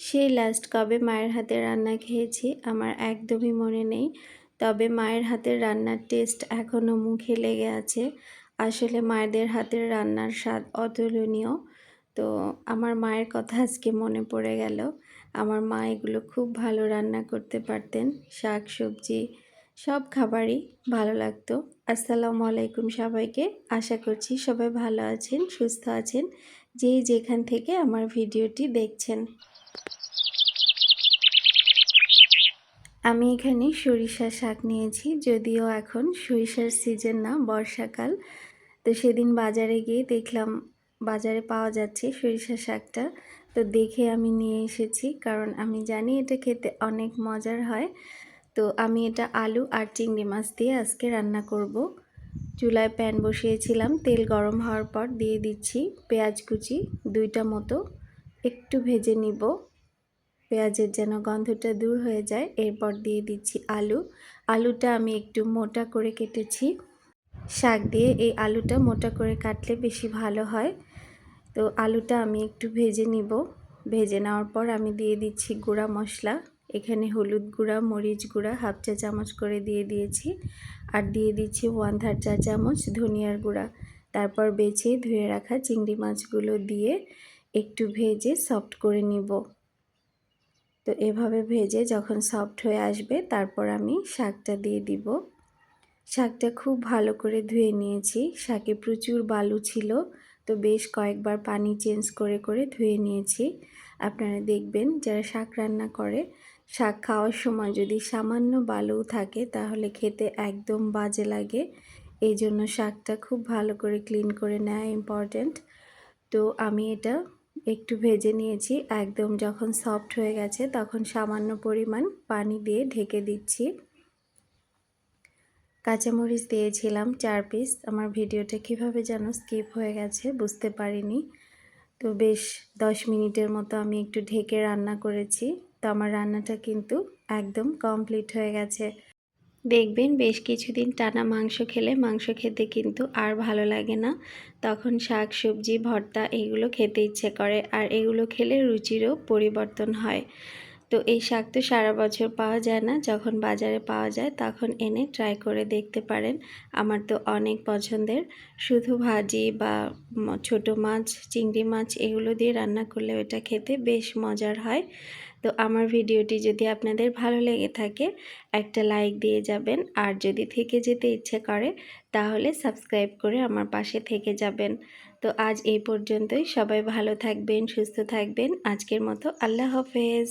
সেই লাস্ট কবে মায়ের হাতে রান্না খেয়েছি আমার একদমই মনে নেই। তবে মায়ের হাতের রান্নার টেস্ট এখনও মুখে লেগে আছে। আসলে মায়েদের হাতের রান্নার স্বাদ অতুলনীয়। তো আমার মায়ের কথা আজকে মনে পড়ে গেল। আমার মা এগুলো খুব ভালো রান্না করতে পারতেন। শাক, সবজি, সব খাবারই ভালো লাগতো। আসসালামু আলাইকুম সবাইকে। আশা করছি সবাই ভালো আছেন, সুস্থ আছেন। যেই যেখান থেকে আমার ভিডিওটি দেখছেন। আমি এখানে সরিষা শাক নিয়েছি, যদিও এখন সরিষার সিজন না, বর্ষাকাল। তো সেদিন বাজারে গিয়ে দেখলাম বাজারে পাওয়া যাচ্ছে সরিষা শাকটা। তো দেখে আমি নিয়ে এসেছি, কারণ আমি জানি এটা খেতে অনেক মজার হয়। তো আমি এটা আলু আর চিংড়ি মাছ দিয়ে আজকে রান্না করব। চুলায় প্যান বসিয়েছিলাম, তেল গরম হওয়ার পর দিয়ে দিচ্ছি পেঁয়াজ কুচি, দুইটা মতো। একটু ভেজে নিব। পেঁয়াজের যেন গন্ধটা দূর হয়ে যায়, এরপর দিয়ে দিচ্ছি আলু। আলুটা আমি একটু মোটা করে কেটেছি। শাক দিয়ে এই আলুটা মোটা করে কাটলে বেশি ভালো হয়। তো আলুটা আমি একটু ভেজে নিব। ভেজে নেওয়ার পর আমি দিয়ে দিচ্ছি গুঁড়া মশলা। এখানে হলুদ গুঁড়া, মরিচ গুঁড়া, হাফ চা চামচ করে দিয়ে দিয়েছি। আর দিয়ে দিচ্ছি ওয়ান থার্ড চা চামচ ধনিয়ার গুঁড়া। তারপর বেছে ধুয়ে রাখা চিংড়ি মাছগুলো দিয়ে একটু ভেজে সফট করে নিব। তো এভাবে ভেজে যখন সফট হয়ে আসবে, তারপর আমি শাকটা দিয়ে দিব। শাকটা খুব ভালো করে ধুয়ে নিয়েছি। শাকে প্রচুর বালু ছিল, তো বেশ কয়েকবার পানি চেঞ্জ করে করে ধুয়ে নিয়েছি। আপনারা দেখবেন যারা শাক রান্না করে, শাক খাওয়ার সময় যদি সামান্য বালু থাকে, তাহলে খেতে একদম বাজে লাগে। এই জন্য শাকটা খুব ভালো করে ক্লিন করে নেওয়া ইম্পর্ট্যান্ট তো আমি এটা একটু ভেজে নিয়েছি। একদম যখন সফট হয়ে গেছে তখন সামান্য পরিমাণ পানি দিয়ে ঢেকে দিচ্ছি। কাঁচামরিচ দিয়েছিলাম চার পিস আমার ভিডিওটা কীভাবে যেন স্কিপ হয়ে গেছে বুঝতে পারিনি। তো বেশ দশ মিনিটের মতো আমি একটু ঢেকে রান্না করেছি। তো আমার রান্নাটা কিন্তু একদম কমপ্লিট হয়ে গেছে। দেখবেন বেশ কিছুদিন টানা মাংস খেলে মাংস খেতে কিন্তু আর ভালো লাগে না। তখন শাক, সবজি, ভর্তা এগুলো খেতে ইচ্ছে করে, আর এগুলো খেলে রুচিরও পরিবর্তন হয়। তো এই শাক তো সারা বছর পাওয়া যায় না। যখন বাজারে পাওয়া যায় তখন এনে ট্রাই করে দেখতে পারেন। আমার তো অনেক পছন্দের। শুধু ভাজি বা ছোট মাছ, চিংড়ি মাছ এগুলো দিয়ে রান্না করলে এটা খেতে বেশ মজার হয়। তো আমার ভিডিওটি যদি আপনাদের ভালো লেগে থাকে, একটা লাইক দিয়ে যাবেন। আর যদি থেকে যেতে ইচ্ছে করে, তাহলে সাবস্ক্রাইব করে আমার পাশে থেকে যাবেন। তো আজ এই পর্যন্তই। সবাই ভালো থাকবেন, সুস্থ থাকবেন। আজকের মতো আল্লাহ হাফেজ।